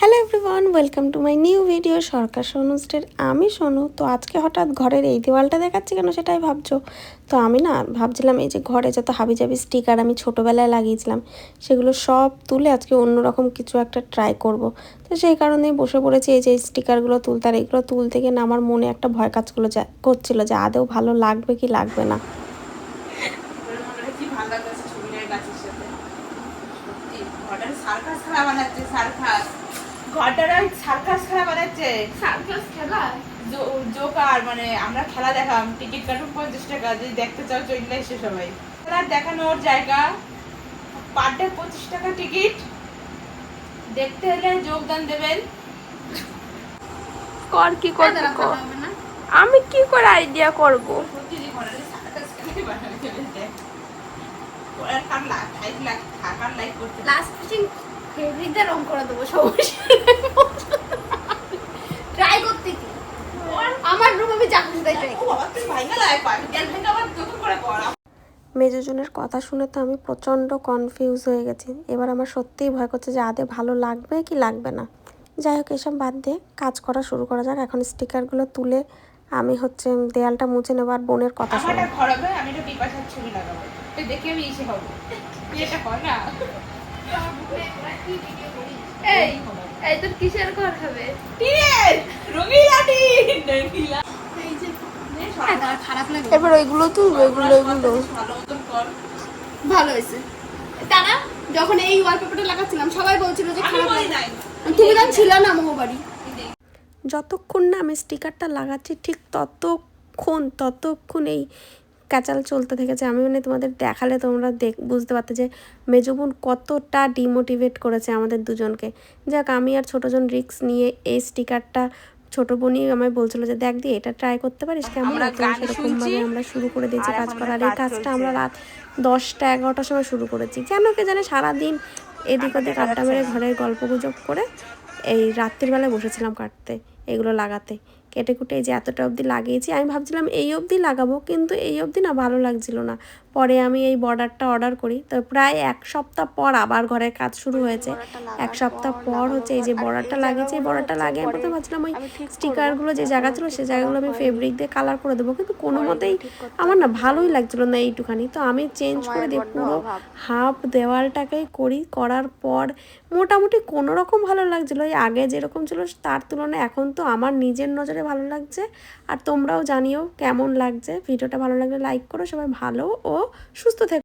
Hello everyone welcome to my new video Sarkar সোনুস্টের আমি সোনু তো আজকে হঠাৎ ঘরের এই দেওয়ালটা দেখাচ্ছি কেন সেটাই ভাবছ? তো আমি না ভাবছিলাম এই যে ঘরে যত হাবি হাবিজাবি স্টিকার আমি ছোটোবেলায় লাগিয়েছিলাম, সেগুলো সব তুলে আজকে অন্যরকম কিছু একটা ট্রাই করব। তো সেই কারণেই বসে পড়েছি এই যে স্টিকারগুলো তুলতে, আর এগুলো তুলতে গিয়ে না আমার মনে একটা ভয় কাজগুলো যা, করছিল যে আদেও ভালো লাগবে কি লাগবে না। সার্কাস। ঘরটার সার্কাস খেলা বানাচ্ছে। সার্কাস খেলা? জোকার মানে আমরা খেলা দেখাম টিকিট কাটুন পঞ্চাশ টাকা যদি দেখতে চাও চলে এসে সবাই খেলা দেখানোর জায়গা পার ডে পঁচিশ টাকা টিকিট। দেখতে হলে যোগদান দেবেন। কর কি করতে কর। না? আমি কি করে আইডিয়া করব? লাস্ট ফিটিং ফেব্রিক রং করে দেবো সমস্যা ট্রাই করতে কি? আমার রুম আমি যা খুশি তাই ট্রাই মেজোজনের কথা শুনে তো আমি প্রচণ্ড কনফিউজ হয়ে গেছি। এবার আমার সত্যিই ভয় করছে যে আদে ভালো লাগবে কি লাগবে না। যাই হোক এসব বাদ দিয়ে কাজ করা শুরু করা যাক। এখন স্টিকারগুলো তুলে আমি হচ্ছে দেয়ালটা মুছে নেব আর বোনের কথা শোনো আমি ছবি লাগাবো। দেখে আমি ইসে হব। এটা হয় না। এই এই তোর কিসের ঘর হবে? টিনের রঙিলা টিন রঙিলা এবার ওইগুলো তুলবো এগুলো এগুলো ভালো হয়েছে। তারা যখন এই ওয়ালপেপারটা লাগাচ্ছিলাম সবাই বলছিল যে খারাপ বলি লাগে তুমি তখন ছিল না মোহবাড়ি। যতক্ষণ না আমি স্টিকারটা লাগাচ্ছি ঠিক ততক্ষণ ততক্ষণ এই ক্যাচাল চলতে থেকেছে। আমি মানে তোমাদের দেখালে তোমরা দেখ বুঝতে পারতে যে মেজবোন কতটা ডিমোটিভেট করেছে আমাদের দুজনকে। যাক আমি আর ছোটোজন রিক্স নিয়ে এই স্টিকারটা ছোটো বোনই আমায় বলছিল যে দেখ দিয়ে এটা ট্রাই করতে পারিস কেমন? আমরা সেরকমভাবে আমরা শুরু করে দিয়েছি কাজ এখন করা আর কাজ এই কাজটা আমরা রাত দশটা এগারোটার সময় শুরু করেছি। কেন কে জানে সারাদিন এদিক ওদিক আড্ডা মেরে ঘরের গল্প গুজব করে এই রাত্রিবেলায় বসেছিলাম কাটতে এগুলো লাগাতে। কেটে কুটে এই যে এতটা অবধি লাগিয়েছি, আমি ভাবছিলাম এই অবধি লাগাবো, কিন্তু এই অবধি না ভালো লাগছিল না। পরে আমি এই বর্ডারটা অর্ডার করি, তো প্রায় এক সপ্তাহ পর আবার ঘরের কাজ শুরু হয়েছে। এক সপ্তাহ পর হচ্ছে এই যে বর্ডারটা লাগিয়েছে, এই বর্ডারটা লাগিয়ে আমি প্রথমে ভাবছিলাম ওই স্টিকারগুলো যে জায়গা ছিল সেই জায়গাগুলো আমি ফেব্রিক দিয়ে কালার করে দেবো, কিন্তু কোনো মতেই আমার না ভালোই লাগছিল না এইটুখানি। তো আমি চেঞ্জ করে দিই পুরো হাফ দেওয়ালটাকেই করি, করার পর মোটামুটি কোনো রকম ভালো লাগছিল। ওই আগে যেরকম ছিল, তার তুলনায় এখন তো আমার নিজের নজরে ভালো লাগছে। আর তোমরাও জানিও কেমন লাগছে। ভিডিওটা ভালো লাগলে লাইক করো, সবাই ভালো ও সুস্থ থেকো।